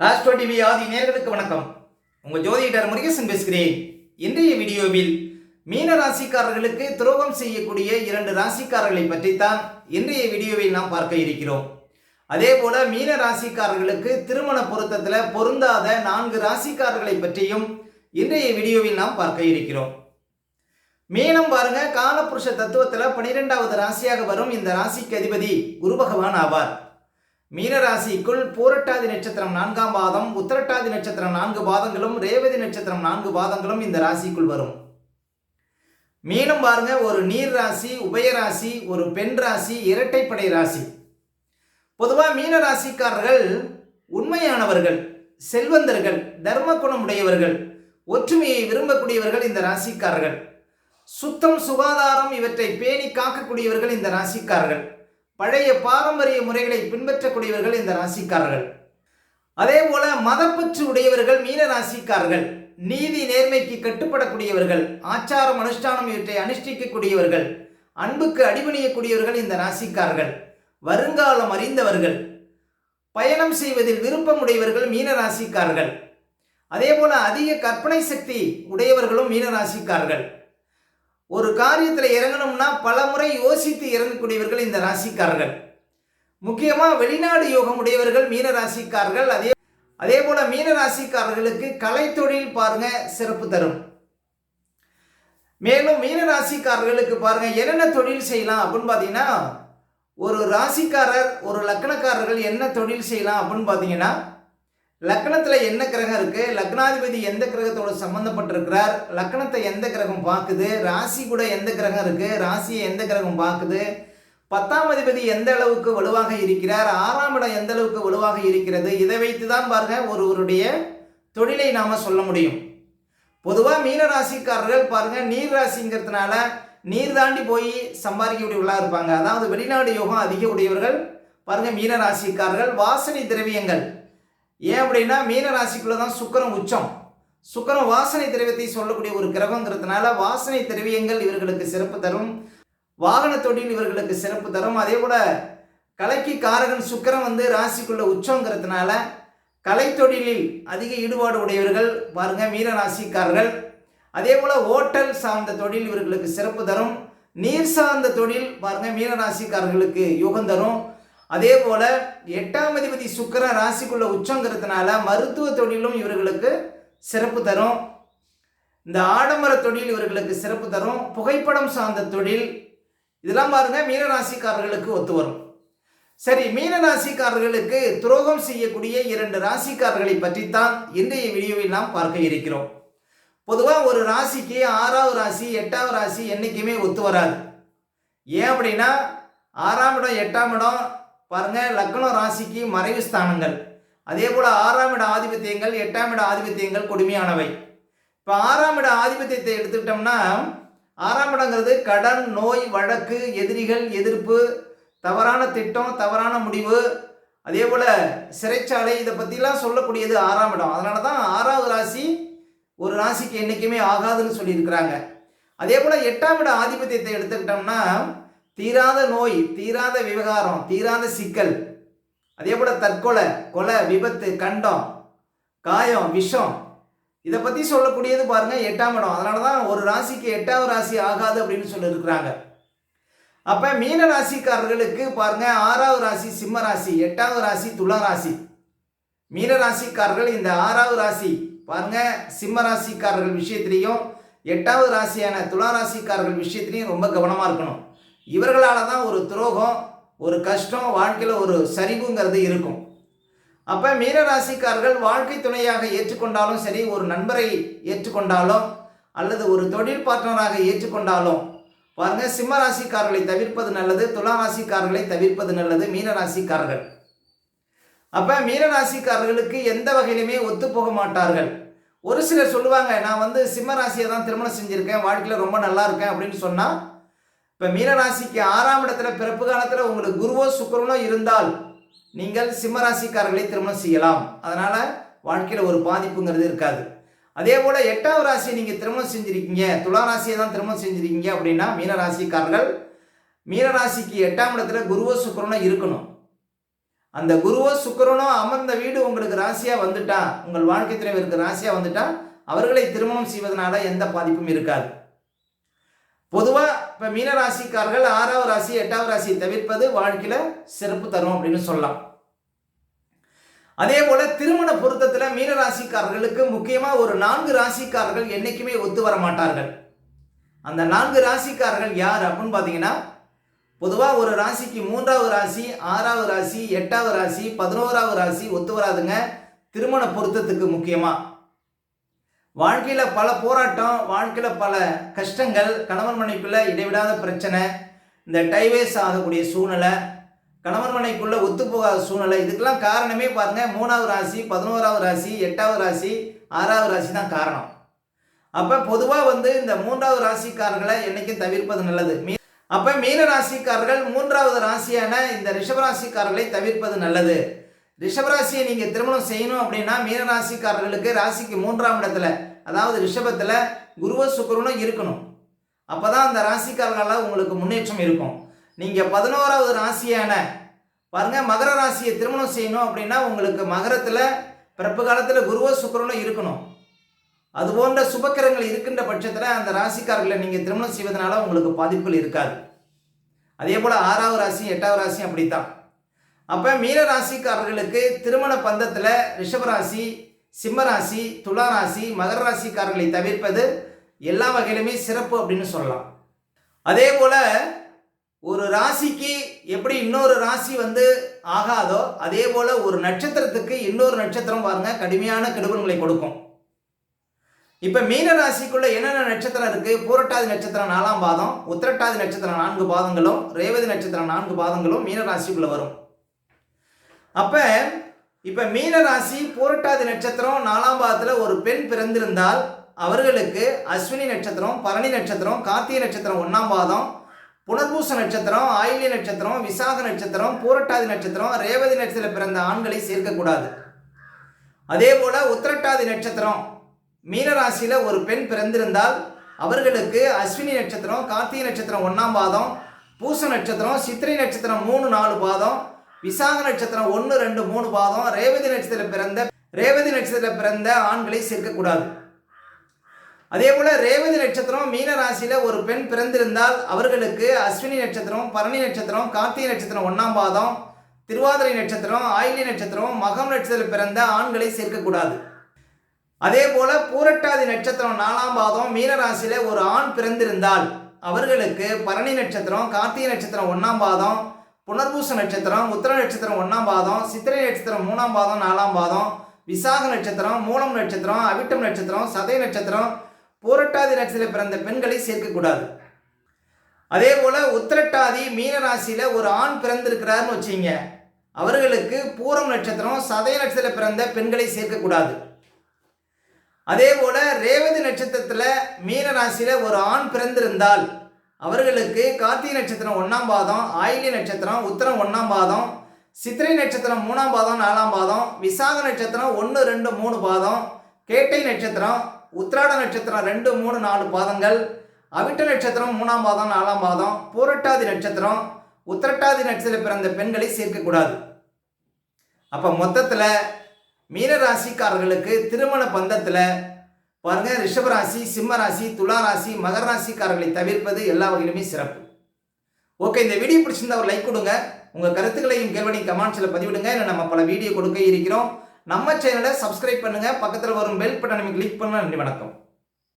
Astro TV ஆதி நேர்களுக்கு வணக்கம். உங்கள் ஜோதிடர் முருகேசன் பேசுகிறேன். இன்றைய வீடியோவில் மீன ராசிக்காரர்களுக்கு துரோகம் செய்யக்கூடிய இரண்டு ராசிக்காரர்களை பற்றித்தான் இன்றைய வீடியோவில் நாம் பார்க்க இருக்கிறோம். அதே போல மீன ராசிக்காரர்களுக்கு திருமண பொருத்தத்தில் பொருந்தாத நான்கு ராசிக்காரர்களை பற்றியும் இன்றைய வீடியோவில் நாம் பார்க்க இருக்கிறோம். மீனம் பாருங்க காலபுருஷ தத்துவத்தில் பனிரெண்டாவது ராசியாக வரும் இந்த ராசிக்கு அதிபதி குரு பகவான் ஆவார். மீனராசிக்குள் பூரட்டாதி நட்சத்திரம் நான்காம் பாதம் உத்தரட்டாதி நட்சத்திரம் நான்கு பாதங்களும் ரேவதி நட்சத்திரம் நான்கு பாதங்களும் இந்த ராசிக்குள் வரும். மீனம் பாருங்க ஒரு நீர் ராசி உபயராசி ஒரு பெண் ராசி இரட்டைப்படை ராசி. பொதுவாக மீன ராசிக்காரர்கள் உண்மையானவர்கள் செல்வந்தர்கள் தர்ம குணம் உடையவர்கள் ஒற்றுமையை விரும்பக்கூடியவர்கள் இந்த ராசிக்காரர்கள். சுத்தம் சுகாதாரம் இவற்றை பேணி காக்கக்கூடியவர்கள் இந்த ராசிக்காரர்கள். பழைய பாரம்பரிய முறைகளை பின்பற்றக்கூடியவர்கள் இந்த ராசிக்காரர்கள். அதே போல மதப்பற்று உடையவர்கள் மீன ராசிக்காரர்கள் நீதி நேர்மைக்கு கட்டுப்படக்கூடியவர்கள் ஆச்சாரம் அனுஷ்டானம் இவற்றை அனுஷ்டிக்கக்கூடியவர்கள் அன்புக்கு அடிபணியக்கூடியவர்கள் இந்த ராசிக்காரர்கள். வருங்காலம் அறிந்தவர்கள் பயணம் செய்வதில் விருப்பம் உடையவர்கள் மீன ராசிக்காரர்கள். அதே போல அதிக கற்பனை சக்தி உடையவர்களும் மீன ராசிக்காரர்கள். ஒரு காரியத்தில் இறங்கணும்னா பல முறை யோசித்து இறங்கக்கூடியவர்கள் இந்த ராசிக்காரர்கள். முக்கியமாக வெளிநாடு யோகம் உடையவர்கள் மீன ராசிக்காரர்கள் அதே அதே போல மீன ராசிக்காரர்களுக்கு கலைத்தொழில் பாருங்க சிறப்பு தரும். மேலும் மீன ராசிக்காரர்களுக்கு பாருங்க என்னென்ன தொழில் செய்யலாம் அப்படின்னு பார்த்தீங்கன்னா ஒரு ராசிக்காரர் ஒரு லக்கணக்காரர்கள் என்ன தொழில் செய்யலாம் அப்படின்னு பார்த்தீங்கன்னா லக்னத்தில் என்ன கிரகம் இருக்குது லக்னாதிபதி எந்த கிரகத்தோடு சம்மந்தப்பட்டிருக்கிறார் லக்னத்தை எந்த கிரகம் பார்க்குது? ராசி கூட எந்த கிரகம் இருக்குது ராசியை எந்த கிரகம் பார்க்குது? பத்தாம் அதிபதி எந்த அளவுக்கு வலுவாக இருக்கிறார்? ஆறாம் இடம் எந்த அளவுக்கு வலுவாக இருக்கிறது? இதை வைத்து தான் பாருங்க ஒருவருடைய தொழிலை நாம் சொல்ல முடியும். பொதுவாக மீன ராசிக்காரர்கள் பாருங்க நீர் ராசிங்கிறதுனால நீர் தாண்டி போய் சம்பாதிக்கக்கூடியவர்களாக இருப்பாங்க. அதாவது வெளிநாடு யோகம் அதிக உடையவர்கள் பாருங்க மீன ராசிக்காரர்கள் வாசனை திரவியங்கள். ஏன் அப்படின்னா மீன ராசிக்குள்ள தான் சுக்கரம் உச்சம். சுக்கரம் வாசனை திரவியத்தை சொல்லக்கூடிய ஒரு கிரகங்கிறதுனால வாசனை திரவியங்கள் இவர்களுக்கு சிறப்பு தரும். வாகன தொழில் இவர்களுக்கு சிறப்பு தரும். அதே போல் கலைக்கு காரகன் சுக்கரம் வந்து ராசிக்குள்ள உச்சங்கிறதுனால கலைத்தொழிலில் அதிக ஈடுபாடு உடையவர்கள் பாருங்க மீன ராசிக்காரர்கள். அதே போல ஓட்டல் சார்ந்த தொழில் இவர்களுக்கு சிறப்பு தரும். நீர் சார்ந்த தொழில் பாருங்க மீன ராசிக்காரர்களுக்கு தரும். அதே போல எட்டாம் அதிபதி சுக்கர ராசிக்குள்ள உச்சங்கிறதுனால மருத்துவ தொழிலும் இவர்களுக்கு சிறப்பு தரும். இந்த ஆடம்பர தொழில் இவர்களுக்கு சிறப்பு தரும். புகைப்படம் சார்ந்த தொழில். இதெல்லாம் பாருங்க மீனராசிக்காரர்களுக்கு ஒத்து வரும். சரி மீனராசிக்காரர்களுக்கு துரோகம் செய்யக்கூடிய இரண்டு ராசிக்காரர்களை பற்றித்தான் இன்றைய வீடியோவில் நாம் பார்க்க இருக்கிறோம். பொதுவாக ஒரு ராசிக்கு ஆறாவது ராசி எட்டாவது ராசி என்றைக்குமே ஒத்து வராது. ஏன் அப்படின்னா ஆறாம் இடம் எட்டாம் இடம் பாருங்க லக்னம் ராசிக்கு மறைவு ஸ்தானங்கள். அதே போல் ஆறாம் இட ஆதிபத்தியங்கள் எட்டாம் இட ஆதிபத்தியங்கள் கொடுமையானவை. இப்போ ஆறாம் இட ஆதிபத்தியத்தை எடுத்துக்கிட்டோம்னா ஆறாம் இடங்கிறது கடன் நோய் வழக்கு எதிரிகள் எதிர்ப்பு தவறான திட்டம் தவறான முடிவு. அதே போல் சிறைச்சாலை இதை பற்றிலாம் சொல்லக்கூடியது ஆறாம் இடம். அதனால தான் ஆறாவது ராசி ஒரு ராசிக்கு என்றைக்குமே ஆகாதுன்னு சொல்லியிருக்கிறாங்க. அதே போல் எட்டாம் இட ஆதிபத்தியத்தை எடுத்துக்கிட்டோம்னா தீராத நோய் தீராத விவகாரம் தீராத சிக்கல். அதே போல் தற்கொலை கொலை விபத்து கண்டம் காயம் விஷம். இதை பற்றி சொல்லக்கூடியது பாருங்கள் எட்டாம் இடம். அதனால தான் ஒரு ராசிக்கு எட்டாவது ராசி ஆகாது அப்படின்னு சொல்லியிருக்கிறாங்க. அப்போ மீன ராசிக்காரர்களுக்கு பாருங்கள் ஆறாவது ராசி சிம்ம ராசி எட்டாவது ராசி துலா ராசி. மீன ராசிக்காரர்கள் இந்த ஆறாவது ராசி பாருங்க சிம்ம ராசிக்காரர்கள் விஷயத்திலையும் எட்டாவது ராசியான துலா ராசிக்காரர்கள் விஷயத்திலையும் ரொம்ப கவனமாக இருக்கணும். இவர்களால் தான் ஒரு துரோகம் ஒரு கஷ்டம் வாழ்க்கையில் ஒரு சரிவுங்கிறது இருக்கும். அப்போ மீனராசிக்காரர்கள் வாழ்க்கை துணையாக ஏற்றுக்கொண்டாலும் சரி ஒரு நண்பரை ஏற்றுக்கொண்டாலும் அல்லது ஒரு தொழில் பார்ட்னராக ஏற்றுக்கொண்டாலும் பாருங்க சிம்ம ராசிக்காரர்களை தவிர்ப்பது நல்லது துலா ராசிக்காரர்களை தவிர்ப்பது நல்லது மீனராசிக்காரர்கள் அப்போ மீனராசிக்காரர்களுக்கு எந்த வகையிலுமே ஒத்து போக மாட்டார்கள். ஒரு சிலர் சொல்லுவாங்க நான் வந்து சிம்ம ராசியை தான் திருமணம் செஞ்சுருக்கேன் வாழ்க்கையில் ரொம்ப நல்லா இருக்கேன் அப்படின்னு சொன்னால் இப்போ மீனராசிக்கு ஆறாம் இடத்துல பிறப்பு காலத்தில் உங்களுக்கு குருவோ சுக்கரனோ இருந்தால் நீங்கள் சிம்மராசிக்காரர்களை திருமணம் செய்யலாம். அதனால் வாழ்க்கையில் ஒரு பாதிப்புங்கிறது இருக்காது. அதே போல் எட்டாம் ராசியை நீங்கள் திருமணம் செஞ்சுருக்கீங்க துலா ராசியை தான் திருமணம் செஞ்சுருக்கீங்க அப்படின்னா மீனராசிக்காரர்கள் மீனராசிக்கு எட்டாம் இடத்துல குருவோ சுக்கரனோ இருக்கணும். அந்த குருவோ சுக்கரனோ அமர்ந்த வீடு உங்களுக்கு ராசியாக வந்துட்டா உங்கள் வாழ்க்கை துணைவருக்கு ராசியாக வந்துட்டா அவர்களை திருமணம் செய்வதனால எந்த பாதிப்பும் இருக்காது. பொதுவாக இப்போ மீனராசிக்காரர்கள் ஆறாவது ராசி எட்டாவது ராசி தவிர்ப்பது வாழ்க்கையில் சிறப்பு தரும் அப்படின்னு சொல்லலாம். அதே போல திருமண பொருத்தத்தில் மீனராசிக்காரர்களுக்கு முக்கியமாக ஒரு நான்கு ராசிக்காரர்கள் என்றைக்குமே ஒத்து வர மாட்டார்கள். அந்த நான்கு ராசிக்காரர்கள் யார் அப்படின்னு பார்த்தீங்கன்னா பொதுவாக ஒரு ராசிக்கு மூன்றாவது ராசி ஆறாவது ராசி எட்டாவது ராசி பதினோராவது ராசி ஒத்து வராதுங்க. திருமண பொருத்தத்துக்கு முக்கியமாக வாழ்க்கையில் பல போராட்டம் வாழ்க்கையில் பல கஷ்டங்கள் கணவன் மனைக்குள்ளே இடைவிடாத பிரச்சனை இந்த டைவேஸ் ஆகக்கூடிய சூழ்நிலை கணவன் மனைக்குள்ளே ஒத்து போகாத சூழ்நிலை இதுக்கெல்லாம் காரணமே பாருங்க மூணாவது ராசி பதினோராவது ராசி எட்டாவது ராசி ஆறாவது ராசி தான் காரணம். அப்போ பொதுவாக வந்து இந்த மூன்றாவது ராசிக்காரர்களை என்னைக்கும் தவிர்ப்பது நல்லது. மீ அப்போ மீன ராசிக்காரர்கள் மூன்றாவது ராசியான இந்த ரிஷபராசிக்காரர்களை தவிர்ப்பது நல்லது. ரிஷபராசியை நீங்கள் திருமணம் செய்யணும் அப்படின்னா மீனராசிக்காரர்களுக்கு ராசிக்கு மூன்றாம் இடத்துல அதாவது ரிஷபத்தில் குருவ சுக்கரனும் இருக்கணும். அப்போ தான் அந்த ராசிக்காரர்களால் உங்களுக்கு முன்னேற்றம் இருக்கும். நீங்கள் பதினோராவது ராசியான பாருங்க மகர ராசியை திருமணம் செய்யணும் அப்படின்னா உங்களுக்கு மகரத்தில் பிறப்பு காலத்தில் குருவ சுக்கரனும் இருக்கணும். அது போன்ற சுபக்கிரங்கள் இருக்கின்ற பட்சத்தில் அந்த ராசிக்காரர்களை நீங்கள் திருமணம் செய்வதனால உங்களுக்கு பாதிப்புகள் இருக்காது. அதே போல் ஆறாவது ராசி எட்டாவது ராசி அப்படித்தான். அப்போ மீனராசிக்காரர்களுக்கு திருமண பந்தத்தில் ரிஷபராசி சிம்மராசி துலா ராசி மகர ராசிக்காரர்களை தவிர்ப்பது எல்லா வகையிலுமே சிறப்பு அப்படின்னு சொல்லலாம். அதே போல் ஒரு ராசிக்கு எப்படி இன்னொரு ராசி வந்து ஆகாதோ அதே போல் ஒரு நட்சத்திரத்துக்கு இன்னொரு நட்சத்திரம் பாருங்க கடுமையான கெடுபன்களை கொடுக்கும். இப்போ மீன ராசிக்குள்ள என்னென்ன நட்சத்திரம் இருக்குது பூரட்டாதி நட்சத்திரம் நாலாம் பாதம் உத்திரட்டாதி நட்சத்திரம் நான்கு பாதங்களும் ரேவதி நட்சத்திரம் நான்கு பாதங்களும் மீன ராசிக்குள்ளே வரும். அப்ப இப்ப மீன ராசி பூரட்டாதி நட்சத்திரம் நாலாம் பாதத்துல ஒரு பெண் பிறந்திருந்தால் அவர்களுக்கு அஸ்வினி நட்சத்திரம் பரணி நட்சத்திரம் கார்த்திகை நட்சத்திரம் ஒன்னாம் பாதம் புனர்பூச நட்சத்திரம் ஆயிலிய நட்சத்திரம் விசாக நட்சத்திரம் பூரட்டாதி நட்சத்திரம் ரேவதி நட்சத்திரம் பிறந்த ஆண்களை சேர்க்கக்கூடாது. அதே போல உத்திரட்டாதி நட்சத்திரம் மீனராசியில் ஒரு பெண் பிறந்திருந்தால் அவர்களுக்கு அஸ்வினி நட்சத்திரம் கார்த்திகை நட்சத்திரம் ஒன்றாம் பாதம் பூச நட்சத்திரம் சித்திரை நட்சத்திரம் மூணு நாலு பாதம் விசாக நட்சத்திரம் ஒன்று ரெண்டு மூணு பாதம். ரேவதி நட்சத்திரம் பிறந்த ரேவதி நட்சத்திரத்தில் பிறந்த ஆண்களை சேர்க்கக்கூடாது. அதே போல ரேவதி நட்சத்திரம் மீன ராசியில் ஒரு பெண் பிறந்திருந்தால் அவர்களுக்கு அஸ்வினி நட்சத்திரம் பரணி நட்சத்திரம் கார்த்திகை நட்சத்திரம் ஒன்றாம் பாதம் திருவாதிரை நட்சத்திரம் ஆயிலி நட்சத்திரம் மகம் நட்சத்திரத்தில் பிறந்த ஆண்களை சேர்க்கக்கூடாது. அதே போல பூரட்டாதி நட்சத்திரம் நாலாம் பாதம் மீனராசியில் ஒரு ஆண் பிறந்திருந்தால் அவர்களுக்கு பரணி நட்சத்திரம் கார்த்திகை நட்சத்திரம் ஒன்றாம் பாதம் புனர்பூச நட்சத்திரம் உத்திர நட்சத்திரம் ஒன்றாம் பாதம் சித்திரை நட்சத்திரம் மூணாம் பாதம் நாலாம் பாதம் விசாக நட்சத்திரம் மூலம் நட்சத்திரம் அவிட்டம் நட்சத்திரம் சதய நட்சத்திரம் பூரட்டாதி நட்சத்திரம் பிறந்த பெண்களை சேர்க்கக்கூடாது. அதே போல உத்திரட்டாதி மீன ராசியில ஒரு ஆண் பிறந்திருக்கிறாருன்னு வச்சுங்க அவர்களுக்கு பூரம் நட்சத்திரம் சதய நட்சத்திரம் பிறந்த பெண்களை சேர்க்கக்கூடாது. அதே போல ரேவதி நட்சத்திரத்தில் மீன ராசியில ஒரு ஆண் பிறந்திருந்தால் அவர்களுக்கு கார்த்திகை நட்சத்திரம் ஒன்றாம் பாதம் ஆயிலி நட்சத்திரம் உத்தரம் ஒன்றாம் பாதம் சித்திரை நட்சத்திரம் மூணாம் பாதம் நாலாம் பாதம் விசாக நட்சத்திரம் ஒன்று ரெண்டு மூணு பாதம் கேட்டை நட்சத்திரம் உத்திராட நட்சத்திரம் ரெண்டு மூணு நாலு பாதங்கள் அவிட்ட நட்சத்திரம் மூணாம் பாதம் நாலாம் பாதம் பூரட்டாதி நட்சத்திரம் உத்திரட்டாதி நட்சத்திரம் பிறந்த பெண்களை சேர்க்கக்கூடாது. அப்போ மொத்தத்தில் மீன ராசிக்காரர்களுக்கு திருமண பந்தத்தில் பாருங்க ரிஷபராசி சிம்ம ராசி துலா ராசி மகர ராசிக்காரர்களை தவிர்ப்பது எல்லா வகையிலுமே சிறப்பு. ஓகே இந்த வீடியோ பிடிச்சிருந்தா ஒரு லைக் கொடுங்க. உங்கள் கருத்துக்களையும் கேள்வனையும் கமெண்ட்ஸில் பதிவிடுங்க. இல்லை நம்ம பல வீடியோ கொடுக்க இருக்கிறோம். நம்ம சேனலை சப்ஸ்கிரைப் பண்ணுங்கள் பக்கத்தில் வரும் பெல் பட்டனை கிளிக் பண்ண நன்றி வணக்கம்.